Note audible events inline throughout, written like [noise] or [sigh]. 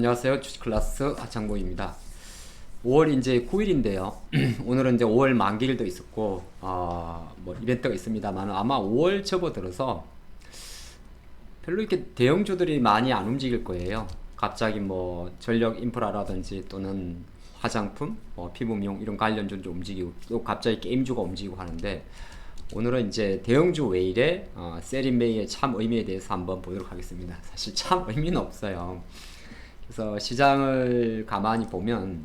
안녕하세요. 주식클라스 하창봉입니다. 5월 이제 9일인데요. [clears throat] 오늘은 이제 5월 만기일도 있었고, 어, 뭐 이벤트가 있습니다만 아마 5월 접어들어서 별로 이렇게 대형주들이 많이 안 움직일 거예요. 갑자기 뭐 전력 인프라라든지 또는 화장품, 뭐 피부 미용 이런 관련주도 움직이고 또 갑자기 게임주가 움직이고 하는데 오늘은 이제 대형주 웨일의 어, 세린메이의 참 의미에 대해서 한번 보도록 하겠습니다. 사실 참 의미는 없어요. 그래서 시장을 가만히 보면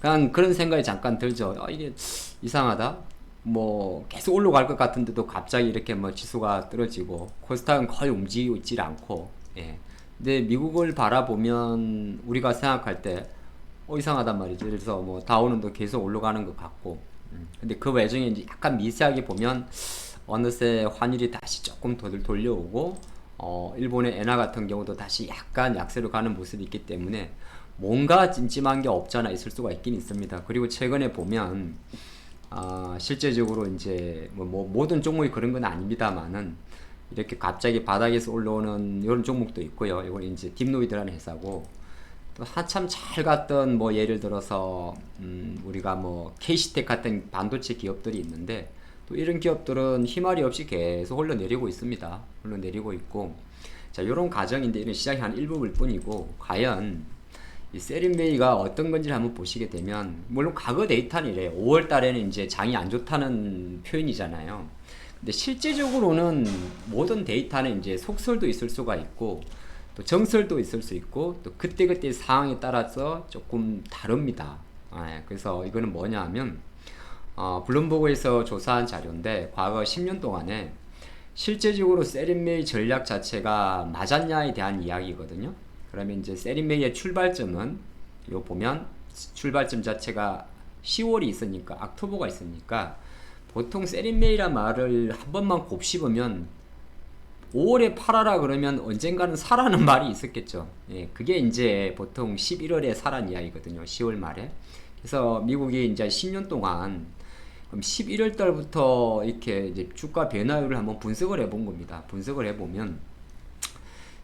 그냥 그런 생각이 잠깐 들죠. 아, 이게 이상하다. 뭐 계속 올라갈 것 같은데도 갑자기 이렇게 뭐 지수가 떨어지고 코스닥은 거의 움직이고 있질 않고 예. 근데 미국을 바라보면 우리가 생각할 때 어, 이상하단 말이죠. 그래서 뭐 다우는 또 계속 올라가는 것 같고 음. 근데 그 외중에 이제 약간 미세하게 보면 어느새 환율이 다시 조금 더 돌려오고 어, 일본의 엔화 같은 경우도 다시 약간 약세로 가는 모습이 있기 때문에 뭔가 찜찜한 게 없잖아 있을 수가 있긴 있습니다. 그리고 최근에 보면 아, 실제적으로 이제 뭐, 뭐 모든 종목이 그런 건 아닙니다만은 이렇게 갑자기 바닥에서 올라오는 이런 종목도 있고요. 이건 이제 딥노이드라는 회사고 또 한참 잘 갔던 뭐 예를 들어서 음, 우리가 뭐 케이시텍 같은 반도체 기업들이 있는데 또 이런 기업들은 희말이 없이 계속 흘러내리고 있습니다. 흘러내리고 있고 자 이런 과정인데 이런 시장이 한 일부일 뿐이고 과연 이 세린메이가 어떤 건지 한번 보시게 되면 물론 과거 데이터는 이래요. 5월 달에는 이제 장이 안 좋다는 표현이잖아요. 근데 실제적으로는 모든 데이터는 이제 속설도 있을 수가 있고 또 정설도 있을 수 있고 또 그때그때 상황에 따라서 조금 다릅니다. 아, 그래서 이거는 뭐냐 하면 어, 블룸버그에서 조사한 자료인데 과거 10년 동안에 실제적으로 세린메이 전략 자체가 맞았냐에 대한 이야기거든요. 그러면 이제 세린메이의 출발점은 요 보면 출발점 자체가 10월이 있으니까 악토버가 있으니까 보통 세린메이란 말을 한 번만 곱씹으면 5월에 팔아라 그러면 언젠가는 사라는 [laughs] 말이 있었겠죠. 예, 그게 이제 보통 11월에 사란 이야기거든요. 10월 말에. 그래서 미국이 이제 10년 동안 그럼 11월 달부터 이렇게 이제 주가 변화율을 한번 분석을 해본 겁니다. 분석을 해보면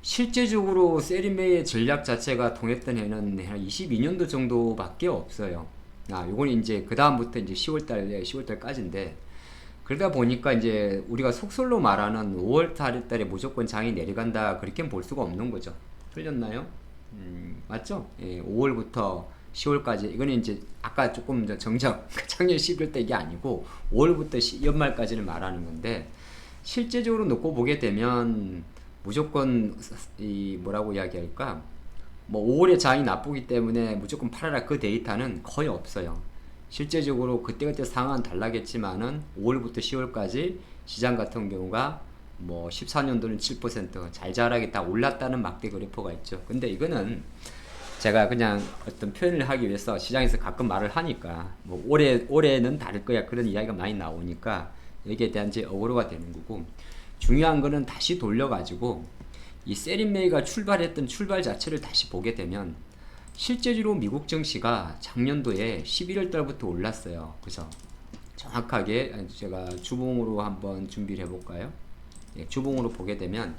실제적으로 세리메의 전략 자체가 통했던 해는 한 22년도 정도밖에 없어요. 아, 요건 이제 그 다음부터 이제 10월 달에 10월 달까지인데 그러다 보니까 이제 우리가 속설로 말하는 5월 달 달에 무조건 장이 내려간다 그렇게 볼 수가 없는 거죠. 틀렸나요? 음, 맞죠? 예, 5월부터 10월까지 이거는 이제 아까 조금 정정 [laughs] 작년 11월 때 이게 아니고 5월부터 연말까지를 말하는 건데 실제적으로 놓고 보게 되면 무조건 이 뭐라고 이야기할까 뭐 5월에 장이 나쁘기 때문에 무조건 팔아라 그 데이터는 거의 없어요. 실제적으로 그때그때 상황은 달라겠지만은 5월부터 10월까지 시장 같은 경우가 뭐 14년도는 7%잘 자라게 다 올랐다는 막대 그래프가 있죠. 근데 이거는 제가 그냥 어떤 표현을 하기 위해서 시장에서 가끔 말을 하니까 뭐 올해 올해는 다를 거야 그런 이야기가 많이 나오니까 여기에 대한 제 어그로가 되는 거고 중요한 거는 다시 돌려가지고 이 세린메이가 출발했던 출발 자체를 다시 보게 되면 실제적으로 미국 증시가 작년도에 11월 달부터 올랐어요. 그래서 정확하게 제가 주봉으로 한번 준비를 해볼까요? 예, 주봉으로 보게 되면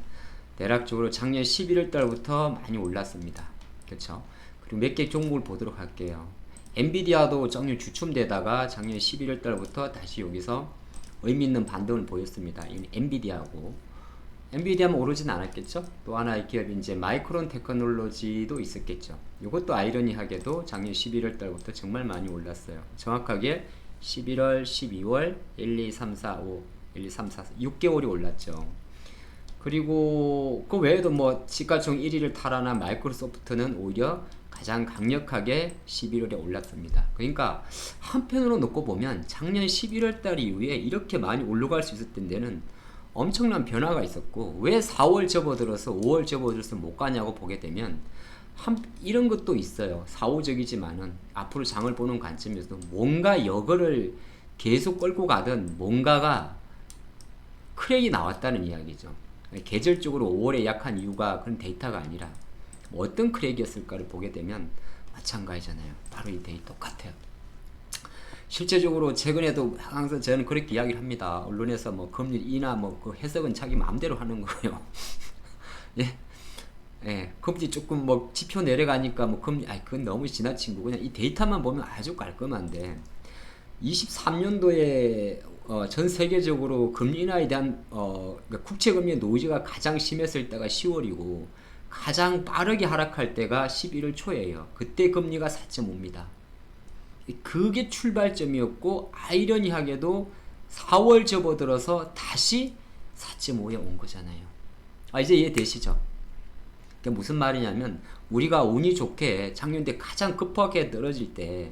대략적으로 작년 11월 달부터 많이 올랐습니다. 그렇죠? 그리고 몇 개 종목을 보도록 할게요. 엔비디아도 정률 주춤되다가 작년 11월 달부터 다시 여기서 의미 있는 반등을 보였습니다. 이 엔비디아고 엔비디아만 오르진 않았겠죠? 또 하나의 기업이 이제 마이크론 테크놀로지도 있었겠죠. 이것도 아이러니하게도 작년 11월 달부터 정말 많이 올랐어요. 정확하게 11월, 12월, 1, 2, 3, 4, 5, 1, 2, 3, 4, 6개월이 올랐죠. 그리고 그 외에도 뭐 시가총 1위를 탈환한 마이크로소프트는 오히려 가장 강력하게 11월에 올랐습니다. 그러니까 한편으로 놓고 보면 작년 11월 달 이후에 이렇게 많이 올라갈 수 있었던 데는 엄청난 변화가 있었고 왜 4월 접어들어서 5월 접어들어서 못 가냐고 보게 되면 한, 이런 것도 있어요. 사후적이지만은 앞으로 장을 보는 관점에서 뭔가 여거를 계속 끌고 가던 뭔가가 크랙이 나왔다는 이야기죠. 계절적으로 5월에 약한 이유가 그런 데이터가 아니라 뭐 어떤 크랙이었을까를 보게 되면 마찬가지잖아요. 바로 이 데이터 똑같아요. 실제적으로 최근에도 항상 저는 그렇게 이야기를 합니다. 언론에서 뭐 금리 인하 뭐그 해석은 자기 마음대로 하는 거예요. [laughs] 예. 예, 금리 조금 뭐 지표 내려가니까 뭐 금리, 아 그건 너무 지나친 거 그냥 이 데이터만 보면 아주 깔끔한데 23년도에 어, 전 세계적으로 금리 인하에 대한 어, 그러니까 국채 금리 노이즈가 가장 심했을 때가 10월이고 가장 빠르게 하락할 때가 11월 초예요. 그때 금리가 4.5입니다. 그게 출발점이었고 아이러니하게도 4월 접어들어서 다시 4.5에 온 거잖아요. 아 이제 이해되시죠? 그게 무슨 말이냐면 우리가 운이 좋게 작년 때 가장 급하게 떨어질 때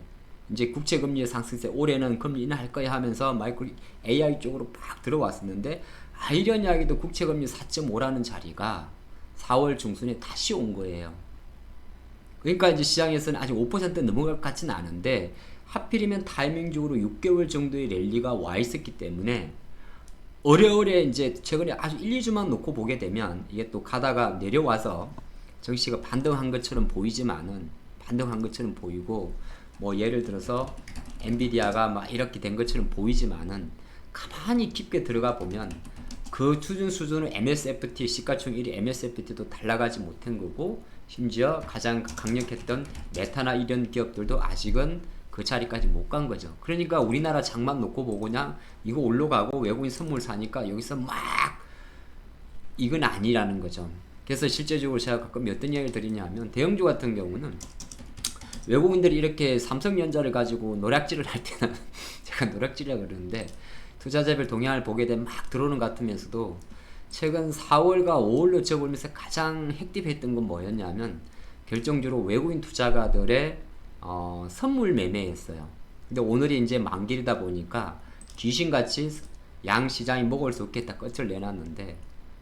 이제 국채 금리의 상승세 올해는 금리 인하할 거야 하면서 마이클 AI 쪽으로 팍 들어왔었는데 아이러니하게도 국채 금리 4.5라는 자리가 4월 중순에 다시 온 거예요. 그러니까 이제 시장에서는 아직 5% 넘어갈 것 같지는 않은데 하필이면 타이밍적으로 6개월 정도의 랠리가 와 있었기 때문에 어레어레 이제 최근에 아주 1, 2주만 놓고 보게 되면 이게 또 가다가 내려와서 정시가 반등한 것처럼 보이지만은 반등한 것처럼 보이고 뭐 예를 들어서 엔비디아가 막 이렇게 된 것처럼 보이지만은 가만히 깊게 들어가 보면 그 수준 수준은 MSFT 시가총 1위 MSFT도 달라가지 못한 거고 심지어 가장 강력했던 메타나 이런 기업들도 아직은 그 자리까지 못 간 거죠. 그러니까 우리나라 장만 놓고 보고 그냥 이거 올라가고 외국인 선물 사니까 여기서 막 이건 아니라는 거죠. 그래서 실제적으로 제가 가끔 어떤 이야기를 드리냐면 대형주 같은 경우는 외국인들이 이렇게 삼성전자를 가지고 노략질을 할 때는 [laughs] 제가 노략질이라 그러는데 투자자별 동향을 보게 되면 막 들어오는 것 같으면서도 최근 4월과 5월로 접으면서 가장 핵딥했던 건 뭐였냐면 결정적으로 외국인 투자가들의 어, 선물 매매였어요. 근데 오늘이 이제 만길이다 보니까 귀신같이 양 시장이 먹을 수 없겠다 끝을 내놨는데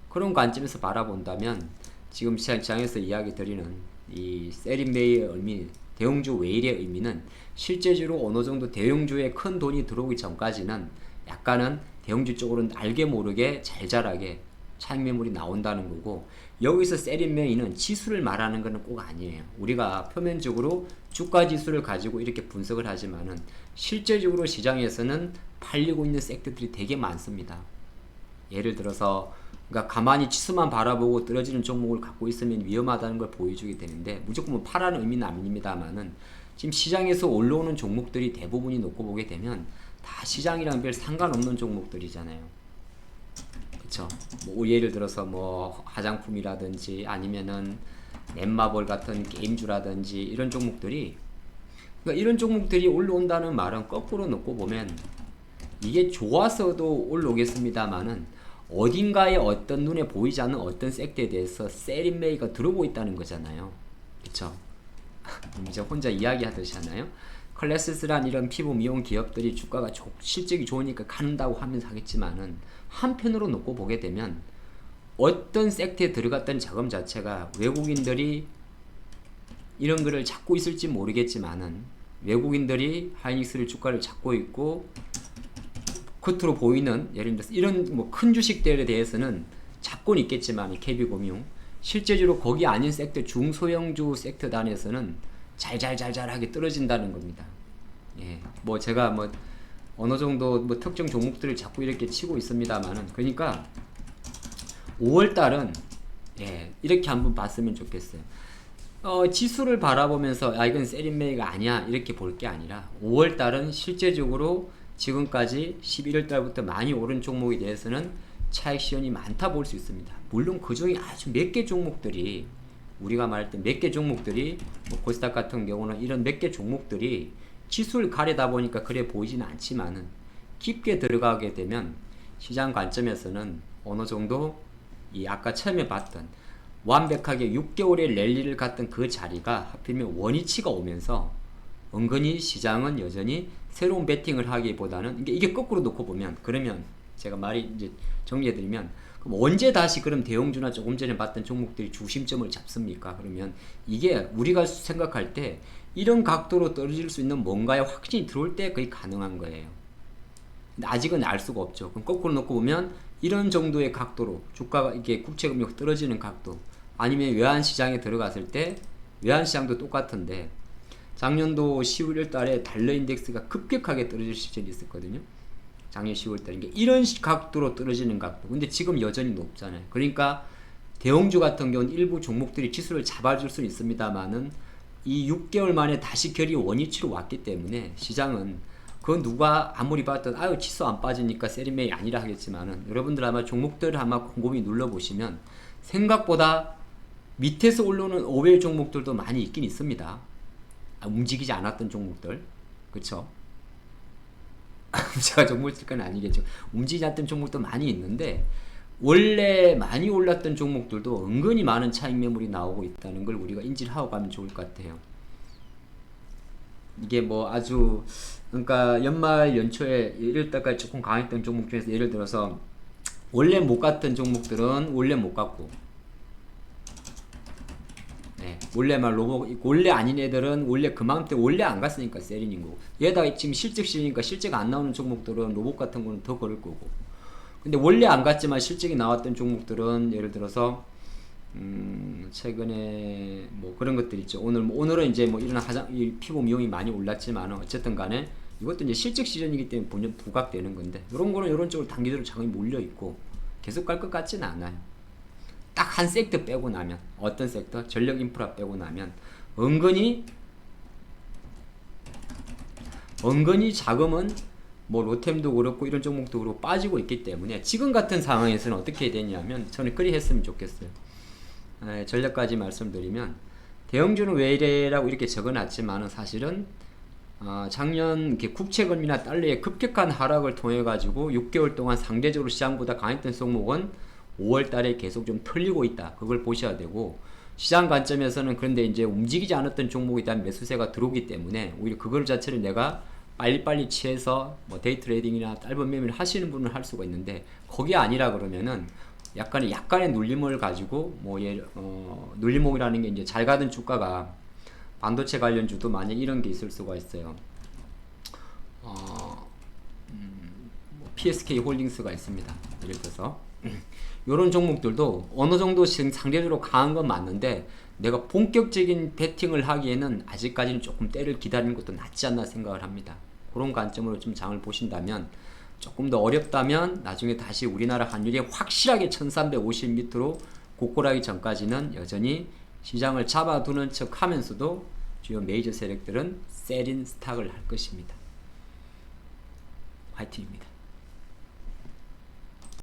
그런 관점에서 바라본다면 지금 시장에서 이야기 드리는 이 세린메이의 의미, 대형주 웨일의 의미는 실제적으로 어느 정도 대형주에 큰 돈이 들어오기 전까지는 약간은 대형주 쪽으로는 알게 모르게 잘 자라게 차익 매물이 나온다는 거고 여기서 세린메이는 지수를 말하는 것은 꼭 아니에요. 우리가 표면적으로 주가 지수를 가지고 이렇게 분석을 하지만은 실제적으로 시장에서는 팔리고 있는 섹터들이 되게 많습니다. 예를 들어서 그러니까 가만히 지수만 바라보고 떨어지는 종목을 갖고 있으면 위험하다는 걸 보여주게 되는데 무조건 뭐 파라는 의미는 아닙니다만은 지금 시장에서 올라오는 종목들이 대부분이 놓고 보게 되면 다 시장이랑 별 상관없는 종목들이잖아요. 그쵸? 뭐 예를 들어서 뭐 화장품이라든지 아니면은 넷마블 같은 게임주라든지 이런 종목들이 그러니까 이런 종목들이 올라온다는 말은 거꾸로 놓고 보면 이게 좋아서도 올라오겠습니다만은 어딘가에 어떤 눈에 보이지 않는 어떤 섹터에 대해서 세린메이가 들어오고 있다는 거잖아요. 그쵸? [laughs] 이제 혼자 이야기하듯이 하나요? 클래스스란 이런 피부 미용 기업들이 주가가 조, 실적이 좋으니까 간다고 하면서 하겠지만은 한편으로 놓고 보게 되면 어떤 섹터에 들어갔던 자금 자체가 외국인들이 이런 거를 잡고 있을지 모르겠지만은 외국인들이 하이닉스를 주가를 잡고 있고 겉으로 보이는 예를 들어서 이런 뭐 큰 주식들에 대해서는 잡고는 있겠지만 KB금융 실제적으로 거기 아닌 섹터 중소형주 섹터 단에서는 잘잘잘잘하게 떨어진다는 겁니다. 예, 뭐 제가 뭐 어느 정도 뭐 특정 종목들을 자꾸 이렇게 치고 있습니다만은 그러니까 5월 달은 예, 이렇게 한번 봤으면 좋겠어요. 어, 지수를 바라보면서 아 이건 세린메이가 아니야 이렇게 볼 게 아니라 5월 달은 실제적으로 지금까지 11월 달부터 많이 오른 종목에 대해서는 차익 시연이 많다 볼 수 있습니다. 물론 그 중에 아주 몇 개 종목들이 우리가 말할 때 몇 개 종목들이 뭐 코스닥 같은 경우는 이런 몇 개 종목들이 지수를 가려다 보니까 그래 보이지는 않지만은 깊게 들어가게 되면 시장 관점에서는 어느 정도 이 아까 처음에 봤던 완벽하게 6개월의 랠리를 갔던 그 자리가 하필이면 원위치가 오면서 은근히 시장은 여전히 새로운 베팅을 하기보다는 이게, 이게 거꾸로 놓고 보면 그러면 제가 말이 이제 정리해드리면 그럼 언제 다시 그럼 대형주나 조금 전에 봤던 종목들이 주심점을 잡습니까? 그러면 이게 우리가 생각할 때 이런 각도로 떨어질 수 있는 뭔가에 확신이 들어올 때 거의 가능한 거예요. 근데 아직은 알 수가 없죠. 그럼 거꾸로 놓고 보면 이런 정도의 각도로 주가가 이게 국채금리가 떨어지는 각도 아니면 외환 시장에 들어갔을 때 외환 시장도 똑같은데 작년도 11월 달에 달러 인덱스가 급격하게 떨어질 시절이 있었거든요. 작년 10월 달에 이런 각도로 떨어지는 각도. 근데 지금 여전히 높잖아요. 그러니까 대형주 같은 경우는 일부 종목들이 지수를 잡아줄 수는 있습니다만은 이 6개월 만에 다시 결이 원위치로 왔기 때문에 시장은 그 누가 아무리 봤던 아유 지수 안 빠지니까 세리메이 아니라 하겠지만은 여러분들 아마 종목들 아마 곰곰이 눌러보시면 생각보다 밑에서 올라오는 5일 종목들도 많이 있긴 있습니다. 아, 움직이지 않았던 종목들 그쵸? 제가 종목 쓸건 아니겠죠. 움직이지 않았던 종목도 많이 있는데 원래 많이 올랐던 종목들도 은근히 많은 차익 매물이 나오고 있다는 걸 우리가 인지를 하고 가면 좋을 것 같아요. 이게 뭐 아주 그러니까 연말 연초에 이럴 때까지 조금 강했던 종목 중에서 예를 들어서 원래 못 갔던 종목들은 원래 못 갔고 네, 원래 말 로봇 원래 아닌 애들은 원래 그만큼 원래 안 갔으니까 세린인 거고 얘다 지금 실적 시니까 실적 안 나오는 종목들은 로봇 같은 거는 더 걸을 거고 근데 원래 안 갔지만 실적이 나왔던 종목들은 예를 들어서 음, 최근에 뭐 그런 것들 있죠. 오늘 뭐 오늘은 이제 뭐 이런 화장 이 피부 미용이 많이 올랐지만 어쨌든 간에 이것도 이제 실적 시즌이기 때문에 본연 부각되는 건데 이런 거는 이런 쪽으로 단기적으로 자금이 몰려 있고 계속 갈 것 같지는 않아요. 딱 한 섹터 빼고 나면 어떤 섹터 전력 인프라 빼고 나면 은근히 은근히 자금은 뭐 로템도 그렇고 이런 종목도 그렇고 빠지고 있기 때문에 지금 같은 상황에서는 어떻게 되냐면 저는 그리 했으면 좋겠어요. 에, 전략까지 말씀드리면 대형주는 왜 이래라고 이렇게 적어놨지만은 사실은 어, 작년 이렇게 국채금리나 달러의 급격한 하락을 통해 가지고 6개월 동안 상대적으로 시장보다 강했던 종목은 5월 달에 계속 좀 털리고 있다. 그걸 보셔야 되고 시장 관점에서는 그런데 이제 움직이지 않았던 종목에 대한 매수세가 들어오기 때문에 오히려 그걸 자체를 내가 빨리빨리 취해서 뭐 데이 트레이딩이나 짧은 매매를 하시는 분은 할 수가 있는데 거기 아니라 그러면은 약간의 약간의 눌림을 가지고 뭐 예, 어, 눌림목이라는 게 이제 잘 가던 주가가 반도체 관련 주도 만약 이런 게 있을 수가 있어요. 어, 음, 뭐 PSK 홀딩스가 있습니다. 예를 들어서 [laughs] 이런 종목들도 어느 정도 지금 상대적으로 강한 건 맞는데 내가 본격적인 베팅을 하기에는 아직까지는 조금 때를 기다리는 것도 낫지 않나 생각을 합니다. 그런 관점으로 좀 장을 보신다면 조금 더 어렵다면 나중에 다시 우리나라 환율이 확실하게 1350 밑으로 고골하기 전까지는 여전히 시장을 잡아두는 척 하면서도 주요 메이저 세력들은 세린 스탁을 할 것입니다. 화이팅입니다.